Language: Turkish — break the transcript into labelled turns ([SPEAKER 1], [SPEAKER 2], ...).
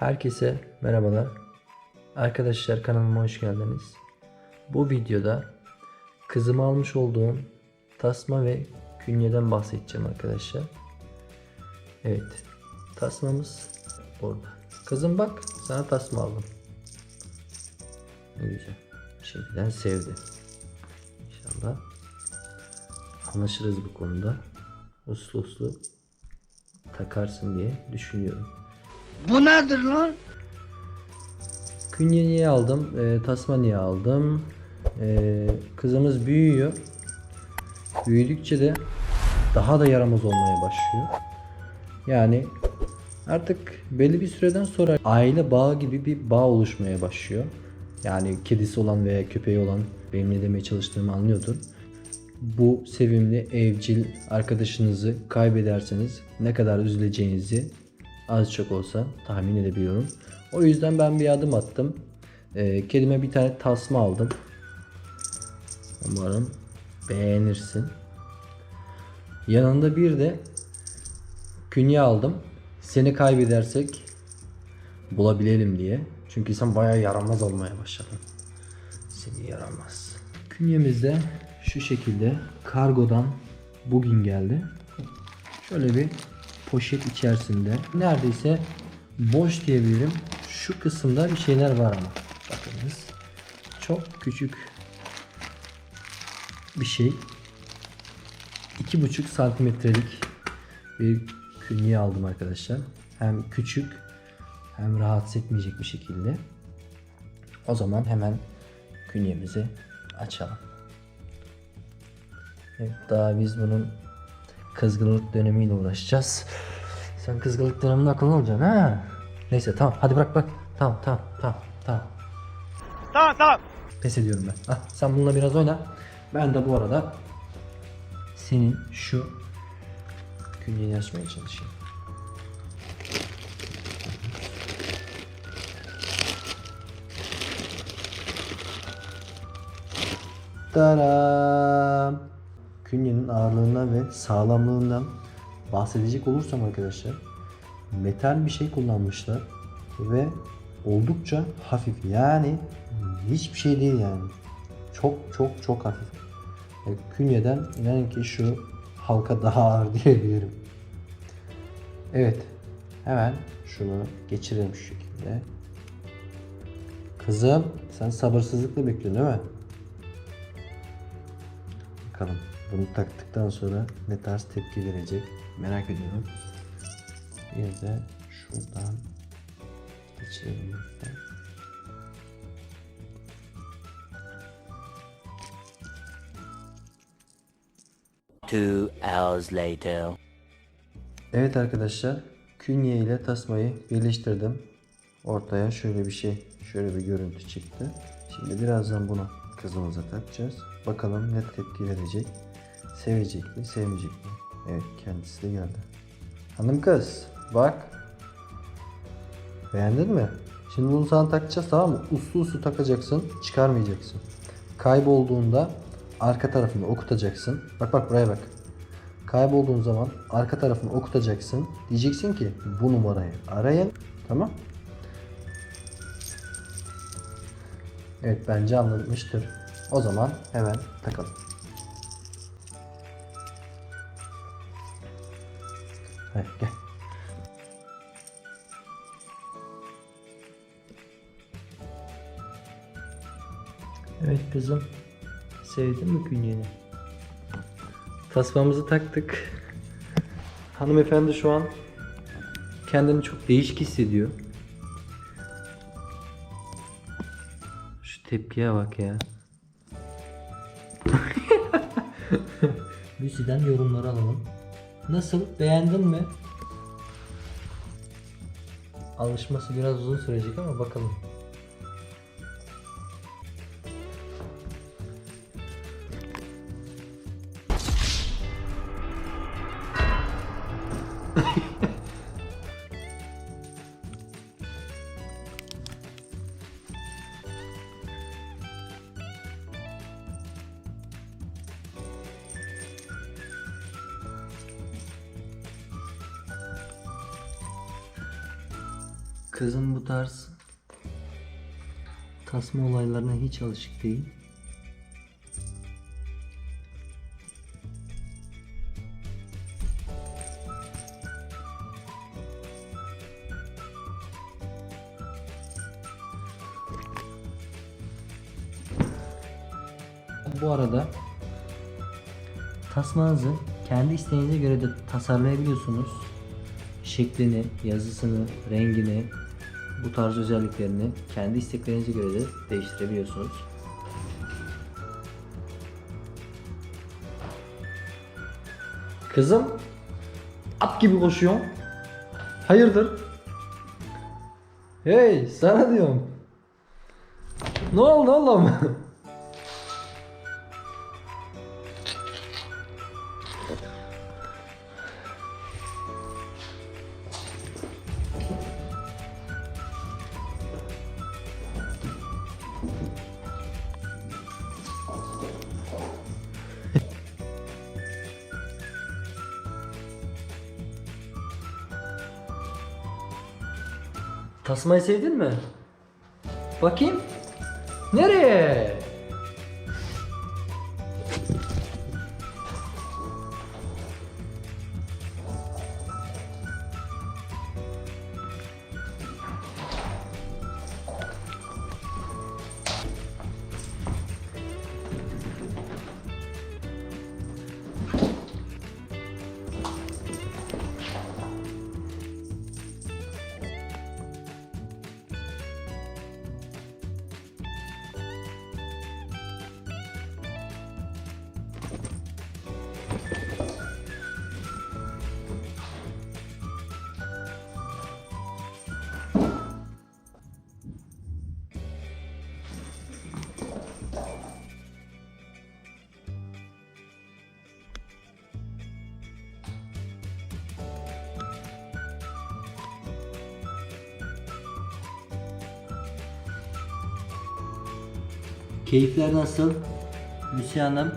[SPEAKER 1] Herkese merhabalar. Arkadaşlar kanalıma hoş geldiniz. Bu videoda kızıma almış olduğum tasma ve künyeden bahsedeceğim arkadaşlar. Evet. Tasmamız orada. Kızım bak sana tasma aldım. Ne güzel. Şimdiden sevdi. İnşallah anlaşırız bu konuda. Uslu uslu takarsın diye düşünüyorum.
[SPEAKER 2] Bu nedir lan?
[SPEAKER 1] Künye niye aldım? E, tasma niye aldım? E, kızımız büyüyor. Büyüdükçe de daha da yaramaz olmaya başlıyor. Yani artık belli bir süreden sonra aile bağı gibi bir bağ oluşmaya başlıyor. Yani kedisi olan veya köpeği olan benim ne demeye çalıştığımı anlıyordur. Bu sevimli evcil arkadaşınızı kaybederseniz ne kadar üzüleceğinizi az çok olsa tahmin edebiliyorum. O yüzden ben bir adım attım. Ee, kedime bir tane tasma aldım. Umarım beğenirsin. Yanında bir de künye aldım. Seni kaybedersek bulabilelim diye. Çünkü sen bayağı yaramaz olmaya başladın. Seni yaramaz. Künyemizde şu şekilde kargodan bugün geldi. Şöyle bir poşet içerisinde neredeyse boş diyebilirim. Şu kısımda bir şeyler var ama. Bakınız. Çok küçük bir şey. 2,5 santimetrelik bir künye aldım arkadaşlar. Hem küçük hem rahatsız etmeyecek bir şekilde. O zaman hemen künyemizi açalım. Evet, daha biz bunun kızgınlık dönemiyle uğraşacağız. Sen kızgınlık döneminde akıllı olacaksın ha. Neyse tamam hadi bırak bırak. Tamam tamam tamam tamam.
[SPEAKER 2] Tamam tamam.
[SPEAKER 1] Pes ediyorum ben. Ah, sen bununla biraz oyna. Ben de bu arada senin şu künyeni açmaya çalışayım. Taram. Künyenin ağırlığından ve sağlamlığından bahsedecek olursam arkadaşlar metal bir şey kullanmışlar ve oldukça hafif. Yani hiçbir şey değil yani. Çok çok çok hafif. Yani künyeden inanın ki şu halka daha ağır diyebilirim. Evet hemen şunu geçirelim şu şekilde. Kızım sen sabırsızlıkla bekliyorsun değil mi? Bakalım bunu taktıktan sonra ne tarz tepki verecek merak ediyorum bir de şuradan geçirelim.
[SPEAKER 3] Two hours later.
[SPEAKER 1] Evet arkadaşlar künye ile tasmayı birleştirdim. Ortaya şöyle bir şey, şöyle bir görüntü çıktı. Şimdi birazdan bunu kızımıza takacağız. Bakalım ne tepki verecek. Sevecek mi, sevmeyecek mi? Evet kendisi de geldi. Hanım kız bak. Beğendin mi? Şimdi bunu sana takacağız tamam mı? Uslu uslu takacaksın, çıkarmayacaksın. Kaybolduğunda arka tarafını okutacaksın. Bak bak buraya bak. Kaybolduğun zaman arka tarafını okutacaksın. Diyeceksin ki bu numarayı arayın. Tamam? Evet bence anlamıştır. O zaman hemen takalım. Hadi gel. Evet kızım. Sevdin mi künyeni? Tasmamızı taktık. Hanımefendi şu an kendini çok değişik hissediyor. Şu tepkiye bak ya. Lucy'den yorumları alalım. Nasıl? Beğendin mi? Alışması biraz uzun sürecek ama bakalım. Kızım bu tarz tasma olaylarına hiç alışık değil. Bu arada tasmanızı kendi isteğinize göre de tasarlayabiliyorsunuz. Şeklini, yazısını, rengini, bu tarz özelliklerini kendi isteklerinize göre de değiştirebiliyorsunuz. Kızım at gibi koşuyor. Hayırdır? Hey sana diyorum. Ne oldu oğlum? Tasmayı sevdin mi? Bakayım. Nereye? Keyifler nasıl? Lucy Hanım.